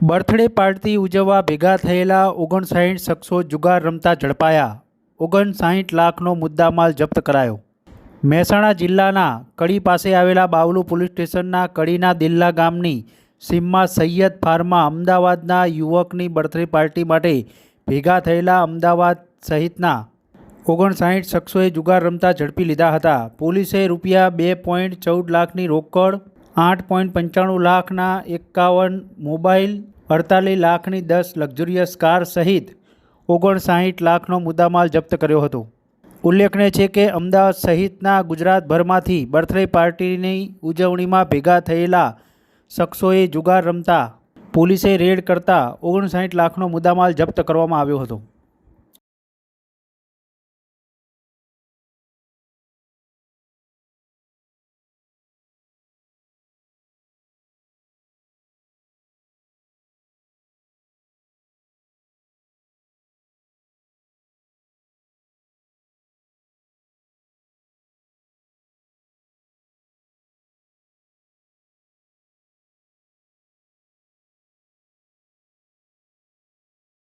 Birthday party ઉજવવા ભેગા થયેલા ઓગણસાઠ શખ્સો જુગાર રમતા ઝડપાયા. ઓગણસાઠ લાખનો મુદ્દામાલ જપ્ત કરાયો. મહેસાણા જિલ્લાના કડી પાસે આવેલા બાવલુ પોલીસ સ્ટેશનના કડીના દિલ્લા ગામની સીમમાં સૈયદ ફાર્મા અમદાવાદના યુવકની બર્થડે પાર્ટી માટે ભેગા થયેલા અમદાવાદ સહિતના ઓગણસાઠ શખ્સોએ જુગાર રમતા ઝડપી લીધા હતા. પોલીસે રૂપિયા બે પોઈન્ટ ચૌદ લાખની રોકડ આઠ પોઈન્ટ પંચાણું લાખના એકાવન મોબાઈલ, અડતાલીસ લાખની દસ લક્ઝુરિયસ કાર સહિત ઓગણસાઠ લાખનો મુદ્દામાલ જપ્ત કર્યો હતો. ઉલ્લેખનીય છે કે અમદાવાદ સહિતના ગુજરાતભરમાંથી બર્થડે પાર્ટીની ઉજવણીમાં ભેગા થયેલા શખ્સોએ જુગાર રમતા, પોલીસે રેડ કરતા ઓગણસાઠ લાખનો મુદ્દામાલ જપ્ત કરવામાં આવ્યો હતો.